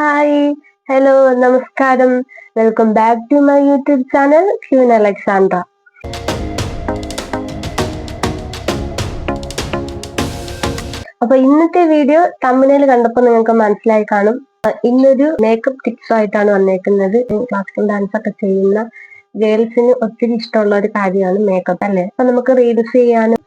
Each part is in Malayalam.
ഹായ്. ഹലോ നമസ്കാരം. Welcome back to my YouTube channel queen Alexandra. അപ്പൊ ഇന്നത്തെ വീഡിയോ തമ്മിനേൽ കണ്ടപ്പോൾ നിങ്ങൾക്ക് മനസ്സിലായി കാണും. ഇന്നൊരു മേക്കപ്പ് ടിപ്സ് ആയിട്ടാണ് വന്നേക്കുന്നത്. ക്ലാസിക്കൽ ഡാൻസ് ഒക്കെ ചെയ്യുന്ന ഗേൾസിന് ഒത്തിരി ഇഷ്ടമുള്ള ഒരു കാര്യമാണ് മേക്കപ്പ് അല്ലെ? അപ്പൊ നമുക്ക് റീഡ്യൂസ് ചെയ്യാനും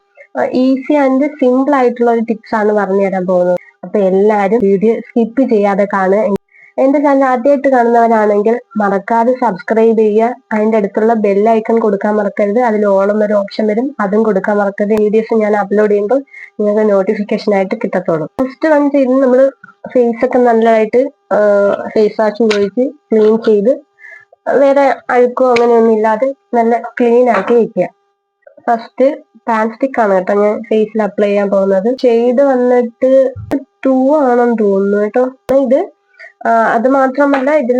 ഈസി ആൻഡ് സിമ്പിൾ ആയിട്ടുള്ള ഒരു ടിപ്സ് ആണ് പറഞ്ഞു തരാൻ പോകുന്നത്. അപ്പൊ എല്ലാരും വീഡിയോ സ്കിപ്പ് ചെയ്യാതെ കാണുക. എന്റെ ചാനൽ ആദ്യമായിട്ട് കാണുന്നവരാണെങ്കിൽ മറക്കാതെ സബ്സ്ക്രൈബ് ചെയ്യുക. അതിന്റെ അടുത്തുള്ള ബെൽ ഐക്കൺ കൊടുക്കാൻ മറക്കരുത്. അതിൽ ഓളം ഒരു ഓപ്ഷൻ വരും. അതും കൊടുക്കാൻ മറക്കരുത്. വീഡിയോസ് ഞാൻ അപ്ലോഡ് ചെയ്യുമ്പോൾ നിങ്ങൾക്ക് നോട്ടിഫിക്കേഷൻ ആയിട്ട് കിട്ടത്തുള്ളൂ. ഫസ്റ്റ് വൺ ചെയ്ത് നമ്മൾ ഫേസ് ഒക്കെ നല്ലതായിട്ട് ഫേസ് വാഷ് ഉപയോഗിച്ച് ക്ലീൻ ചെയ്ത് വേറെ അഴുക്കോ അങ്ങനെയൊന്നും ഇല്ലാതെ നല്ല ക്ലീൻ ആക്കി വെക്കുക. ഫസ്റ്റ് പാൻസ്റ്റിക് ആണ് കേട്ടോ ഞാൻ ഫേസിൽ അപ്ലൈ ചെയ്യാൻ പോകുന്നത്. ഷെയ്ഡ് വന്നിട്ട് ടൂ ആണെന്ന് തോന്നുന്നു കേട്ടോ. ഇത് അത് മാത്രമല്ല ഇതിൽ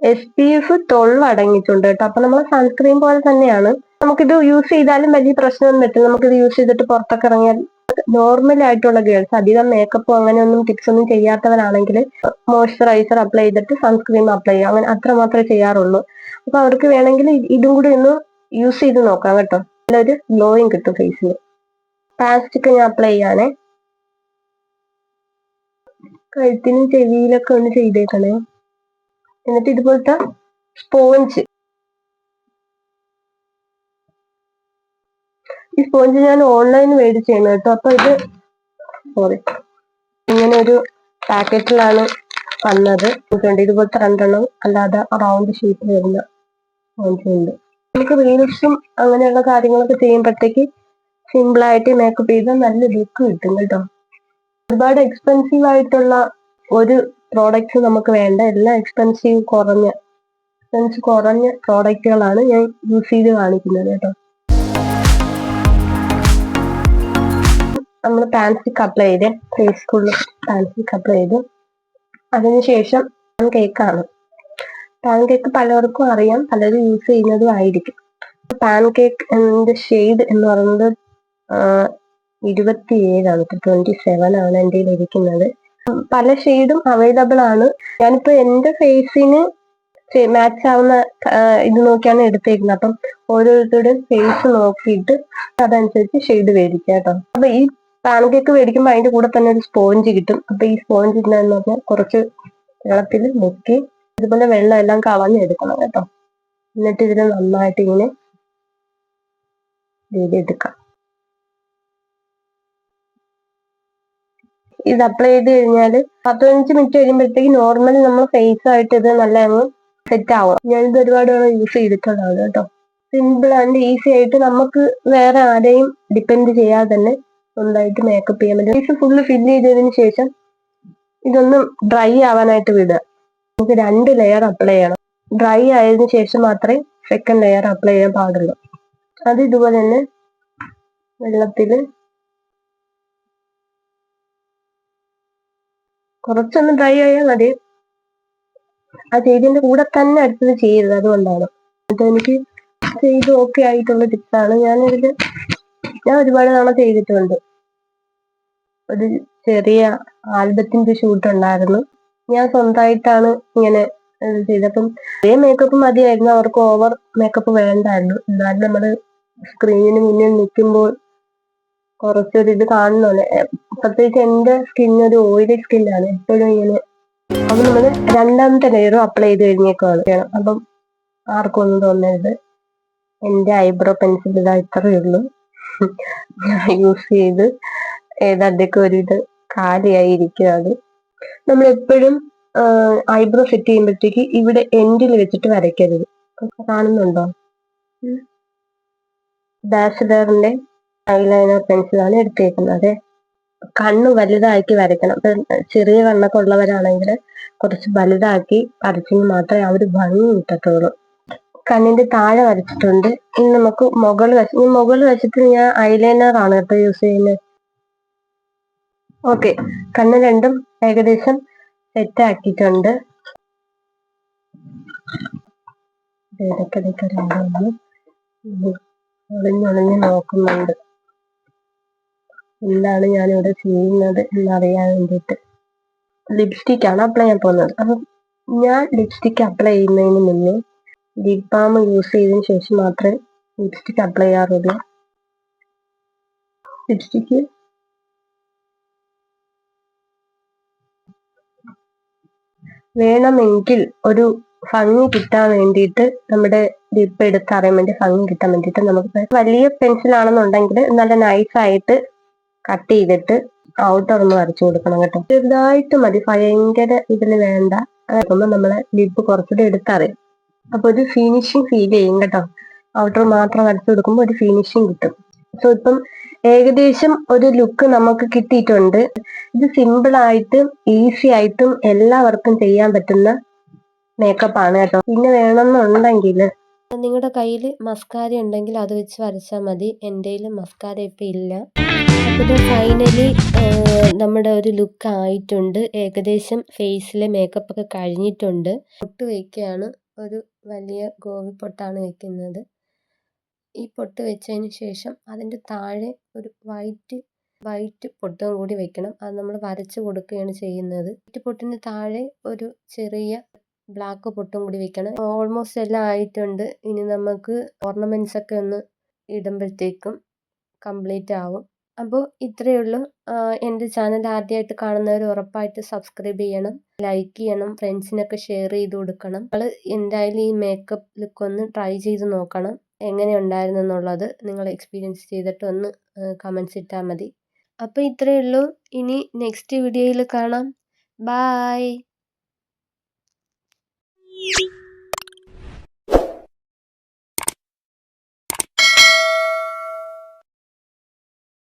എസ് പി എഫ് തൊഴിൽ അടങ്ങിയിട്ടുണ്ട് കേട്ടോ. അപ്പൊ നമ്മൾ സൺസ്ക്രീൻ പോലെ തന്നെയാണ്. നമുക്കിത് യൂസ് ചെയ്താലും വലിയ പ്രശ്നമൊന്നും പറ്റില്ല നമുക്കിത് യൂസ് ചെയ്തിട്ട് പുറത്തൊക്കെ ഇറങ്ങിയാൽ നോർമൽ ആയിട്ടുള്ള ഗേൾസ് അധികം മേക്കപ്പോ അങ്ങനെയൊന്നും ടിപ്സ് ഒന്നും ചെയ്യാത്തവരാണെങ്കിൽ മോയ്സ്ചറൈസർ അപ്ലൈ ചെയ്തിട്ട് സൺസ്ക്രീൻ അപ്ലൈ ചെയ്യുക. അങ്ങനെ അത്ര മാത്രമേ ചെയ്യാറുള്ളൂ. അപ്പൊ അവർക്ക് വേണമെങ്കിൽ ഇതും കൂടി ഒന്ന് യൂസ് ചെയ്ത് നോക്കാം കേട്ടോ. നല്ലൊരു ഗ്ലോയിങ് കിട്ടും ഫേസിന് പാസ്റ്റിക് ഞാൻ അപ്ലൈ ചെയ്യാനേ. കഴുത്തിനും ചെവിയിലൊക്കെ ഒന്ന് ചെയ്തേക്കണേ. എന്നിട്ട് ഇതുപോലത്തെ സ്പോഞ്ച്. ഈ സ്പോഞ്ച് ഞാൻ ഓൺലൈനിൽ മേടിച്ചാണ് കേട്ടോ. അപ്പൊ ഇത് സോറി ഇങ്ങനെ ഒരു പാക്കറ്റിലാണ് വന്നത്. ഇതുണ്ട്. ഇതുപോലത്തെ രണ്ടെണ്ണം അല്ലാതെ റൗണ്ട് ഷേപ്പിൽ വരുന്ന സ്പോഞ്ച് ഉണ്ട് നമുക്ക് റീൽസും അങ്ങനെയുള്ള കാര്യങ്ങളൊക്കെ ചെയ്യുമ്പോഴത്തേക്ക് സിമ്പിളായിട്ട് മേക്കപ്പ് ചെയ്താൽ നല്ല ലുക്ക് കിട്ടും കേട്ടോ. ഒരുപാട് എക്സ്പെൻസീവ് ആയിട്ടുള്ള ഒരു പ്രോഡക്റ്റ് നമുക്ക് വേണ്ട. എല്ലാം എക്സ്പെൻസീവ് കുറഞ്ഞ എക്സ്പെൻസ് കുറഞ്ഞ പ്രോഡക്റ്റുകളാണ് ഞാൻ യൂസ് ചെയ്ത് കാണിക്കുന്നത് കേട്ടോ. നമ്മൾ പാൻസിക് അപ്ലൈ ചെയ്ത് face full pan stick apply ചെയ്ത്. അതിനുശേഷം പാൻ കേക്കാണ് പാൻ കേക്ക് പലർക്കും അറിയാം പലരും യൂസ് ചെയ്യുന്നതും ആയിരിക്കും. പാൻ കേക്ക് ഷെയ്ഡ് എന്ന് പറയുന്നത് ഇരുപത്തിയേഴാണ് ഇപ്പൊ ട്വന്റി സെവൻ ആണ് എന്റെ ഇരിക്കുന്നത്. പല ഷെയ്ഡും അവൈലബിൾ ആണ്. ഞാനിപ്പോ എന്റെ ഫേസിന് മാച്ച് ആവുന്ന ഇത് നോക്കിയാണ് എടുത്തേക്കുന്നത്. അപ്പം ഓരോരുത്തരുടെ ഫേസ് നോക്കിയിട്ട് അതനുസരിച്ച് ഷെയ്ഡ് മേടിക്കുക കേട്ടോ. അപ്പൊ ഈ പാൻ കേക്ക് മേടിക്കുമ്പോൾ അതിന്റെ കൂടെ തന്നെ ഒരു സ്പോഞ്ച് കിട്ടും. അപ്പൊ ഈ സ്പോഞ്ച് ഇല്ലെന്ന് പറഞ്ഞാൽ കുറച്ച് വെള്ളത്തിൽ മുക്കി ഇതുപോലെ വെള്ളം എല്ലാം കളഞ്ഞെടുക്കണം കേട്ടോ. എന്നിട്ട് ഇതിനെ നന്നായിട്ട് ഇങ്ങനെ ചെയ്തെടുക്കാം ഇത് അപ്ലൈ ചെയ്ത് കഴിഞ്ഞാൽ പത്ത് പതിനഞ്ച് മിനിറ്റ് കഴിയുമ്പോഴത്തേക്ക് നോർമലി നമ്മൾ ഫേസ് ആയിട്ട് ഇത് നല്ല അങ്ങ് സെറ്റ് ആവും. ഞാനിത് ഒരുപാട് യൂസ് ചെയ്തിട്ടുള്ളതാണ് കേട്ടോ. സിമ്പിൾ ആൻഡ് ഈസി ആയിട്ട് നമുക്ക് വേറെ ആരെയും ഡിപ്പെൻഡ് ചെയ്യാതെ തന്നെ സ്വന്തമായിട്ട് മേക്കപ്പ് ചെയ്യാൻ പറ്റും. ഫേസ് ഫുള്ള് ഫില്ല് ചെയ്തതിന് ശേഷം ഇതൊന്ന് ഡ്രൈ ആവാനായിട്ട് വിടുക. നമുക്ക് രണ്ട് ലെയർ അപ്ലൈ ചെയ്യണം. ഡ്രൈ ആയതിനു ശേഷം മാത്രമേ സെക്കൻഡ് ലെയർ അപ്ലൈ ചെയ്യാൻ പാടുള്ളൂ. അത് ഇതുപോലെ തന്നെ വെള്ളത്തിൽ കുറച്ചൊന്ന് ഡ്രൈ ആയാൽ മതി. ആ ചെയ്തിന്റെ കൂടെ തന്നെ അടുത്തത് ചെയ്യരുത് അതുകൊണ്ടാണ്. എന്നിട്ട് എനിക്ക് ചെയ്ത് ഓക്കെ ആയിട്ടുള്ള ടിപ്സാണ് ഞാനിതിൽ ഞാൻ ഒരുപാട് തവണ ചെയ്തിട്ടുണ്ട്. ഒരു ചെറിയ ആൽബത്തിന്റെ ഷൂട്ട് ഉണ്ടായിരുന്നു. ഞാൻ സ്വന്തമായിട്ടാണ് ഇങ്ങനെ ചെയ്തപ്പം ചെറിയ മേക്കപ്പ് മതിയായിരുന്നു. അവർക്ക് ഓവർ മേക്കപ്പ് വേണ്ടായിരുന്നു. എന്നാലും നമ്മൾ സ്ക്രീനിന് മുന്നിൽ നിൽക്കുമ്പോൾ കുറച്ചൊരു ഇത് കാണുന്നുണ്ട്. പ്രത്യേകിച്ച് എന്റെ സ്കിൻ ഒരു ഓയിലി സ്കിന്നാണ് എപ്പോഴും ഇങ്ങനെ. അപ്പൊ നമ്മൾ രണ്ടാമത്തെ ലെയറും അപ്ലൈ ചെയ്ത് കഴിഞ്ഞേക്കാണ് അപ്പം ആർക്കും ഒന്നും തോന്നരുത്. എന്റെ ഐബ്രോ പെൻസിൽ ഇതാ ഇത്രയേ ഉള്ളൂ. ഞാൻ യൂസ് ചെയ്ത് ഏതാണ്ടൊക്കെ ഒരു ഇത് കാലിയായി ഇരിക്കുകയാണ്. നമ്മൾ എപ്പോഴും ഐബ്രോ സെറ്റ് ചെയ്യുമ്പോഴത്തേക്ക് ഇവിടെ എൻഡിൽ വെച്ചിട്ട് വരയ്ക്കരുത്. കാണുന്നുണ്ടോ? ഡാഷ് ബാസിലറിന്റെ ഐലൈനർ പെൻസിലാണ് എടുത്തേക്കുന്നത്. കണ്ണ് വലുതാക്കി വരയ്ക്കണം. ഇപ്പൊ ചെറിയ കണ്ണൊക്കെ ഉള്ളവരാണെങ്കിൽ കുറച്ച് വലുതാക്കി വരച്ചെങ്കിൽ മാത്രമേ ആ ഒരു ഭംഗി കിട്ടത്തുള്ളൂ. കണ്ണിന്റെ താഴെ വരച്ചിട്ടുണ്ട്. ഇനി നമുക്ക് മുകൾ വശ ഈ മുകൾ വശത്ത് ഞാൻ ഐലൈനർ ആണ് കേട്ടോ യൂസ് ചെയ്യുന്നത്. ഓക്കെ. കണ്ണ് രണ്ടും ഏകദേശം സെറ്റ് ആക്കിയിട്ടുണ്ട്. ഇടയ്ക്കിടയ്ക്ക് രണ്ടൊന്ന് ഒളിഞ്ഞൊളിഞ്ഞ് നോക്കുന്നുണ്ട്. എന്താണ് ഞാനിവിടെ ചെയ്യുന്നത് എന്നറിയാൻ വേണ്ടിയിട്ട്. ലിപ്സ്റ്റിക് ആണ് അപ്ലൈ ചെയ്യാൻ പോകുന്നത്. അപ്പം ഞാൻ ലിപ്സ്റ്റിക് അപ്ലൈ ചെയ്യുന്നതിന് മുന്നേ ലിപ് ബാം യൂസ് ചെയ്തതിന് ശേഷം മാത്രമേ ലിപ്സ്റ്റിക് അപ്ലൈ ചെയ്യാറുള്ളൂ. ലിപ്സ്റ്റിക്ക് വേണമെങ്കിൽ ഒരു ഭംഗി കിട്ടാൻ വേണ്ടിയിട്ട് നമ്മുടെ ലിപ്പ് എടുത്ത് അറിയാൻ വേണ്ടി ഭംഗി കിട്ടാൻ വേണ്ടിയിട്ട് നമുക്ക് വലിയ പെൻസിൽ ആണെന്നുണ്ടെങ്കിൽ നല്ല നൈസായിട്ട് കട്ട് ചെയ്തിട്ട് ഔട്ടർ ഒന്ന് വരച്ചു കൊടുക്കണം കേട്ടോ. ചെറുതായിട്ട് മതി ഭയങ്കര ഇതിൽ വേണ്ട. അതാകുമ്പോൾ നമ്മളെ ലിപ്പ് കുറച്ചുകൂടി എടുത്തറിയും അപ്പൊ ഒരു ഫിനിഷിങ് ഫീൽ ചെയ്യും കേട്ടോ. ഔട്ടർ മാത്രം വരച്ചു കൊടുക്കുമ്പോൾ ഒരു ഫിനിഷിങ് കിട്ടും. സോ ഇപ്പം ഏകദേശം ഒരു ലുക്ക് നമുക്ക് കിട്ടിയിട്ടുണ്ട്. ഇത് സിമ്പിൾ ആയിട്ടും ഈസി ആയിട്ടും എല്ലാവർക്കും ചെയ്യാൻ പറ്റുന്ന മേക്കപ്പ് ആണ് കേട്ടോ. പിന്നെ വേണമെന്നുണ്ടെങ്കിൽ നിങ്ങളുടെ കയ്യിൽ മസ്കാര ഉണ്ടെങ്കിൽ അത് വെച്ച് വരച്ചാൽ മതി. എന്റെ കയ്യിൽ മസ്കാര ഇപ്പം ഇല്ല. ഇത് ഫൈനലി നമ്മുടെ ഒരു ലുക്ക് ആയിട്ടുണ്ട്. ഏകദേശം ഫേസിലെ മേക്കപ്പ് ഒക്കെ കഴിഞ്ഞിട്ടുണ്ട്. പൊട്ട് വയ്ക്കുകയാണ് ഒരു വലിയ ഗോവി പൊട്ടാണ് വയ്ക്കുന്നത് ഈ പൊട്ട് വെച്ചതിന് ശേഷം അതിന്റെ താഴെ ഒരു വൈറ്റ് വൈറ്റ് പൊട്ടും കൂടി വെക്കണം. അത് നമ്മൾ വരച്ച് കൊടുക്കുകയാണ് ചെയ്യുന്നത്. വൈറ്റ് പൊട്ടിന് താഴെ ഒരു ചെറിയ ബ്ലാക്ക് പൊട്ടും കൂടി വെക്കണം. ഓൾമോസ്റ്റ് എല്ലാം ആയിട്ടുണ്ട്. ഇനി നമുക്ക് ഓർണമെന്റ്സ് ഒക്കെ ഒന്ന് ഇടുമ്പോഴത്തേക്കും കംപ്ലീറ്റ് ആവും. അപ്പോൾ ഇത്രയേ ഉള്ളൂ. എന്റെ ചാനൽ ആദ്യമായിട്ട് കാണുന്നവർ ഉറപ്പായിട്ട് സബ്സ്ക്രൈബ് ചെയ്യണം ലൈക്ക് ചെയ്യണം ഫ്രണ്ട്സിനൊക്കെ ഷെയർ ചെയ്ത് കൊടുക്കണം. നമ്മൾ എന്തായാലും ഈ മേക്കപ്പ് ലുക്ക് ഒന്ന് ട്രൈ ചെയ്ത് നോക്കണം. എങ്ങനെ ഉണ്ടായിരുന്നു എന്നുള്ളത് നിങ്ങൾ എക്സ്പീരിയൻസ് ചെയ്തിട്ട് ഒന്ന് കമൻസ് ഇട്ടാൽ മതി. അപ്പോൾ ഇത്രയേ ഉള്ളൂ. ഇനി നെക്സ്റ്റ് വീഡിയോയിൽ കാണാം. ബായ്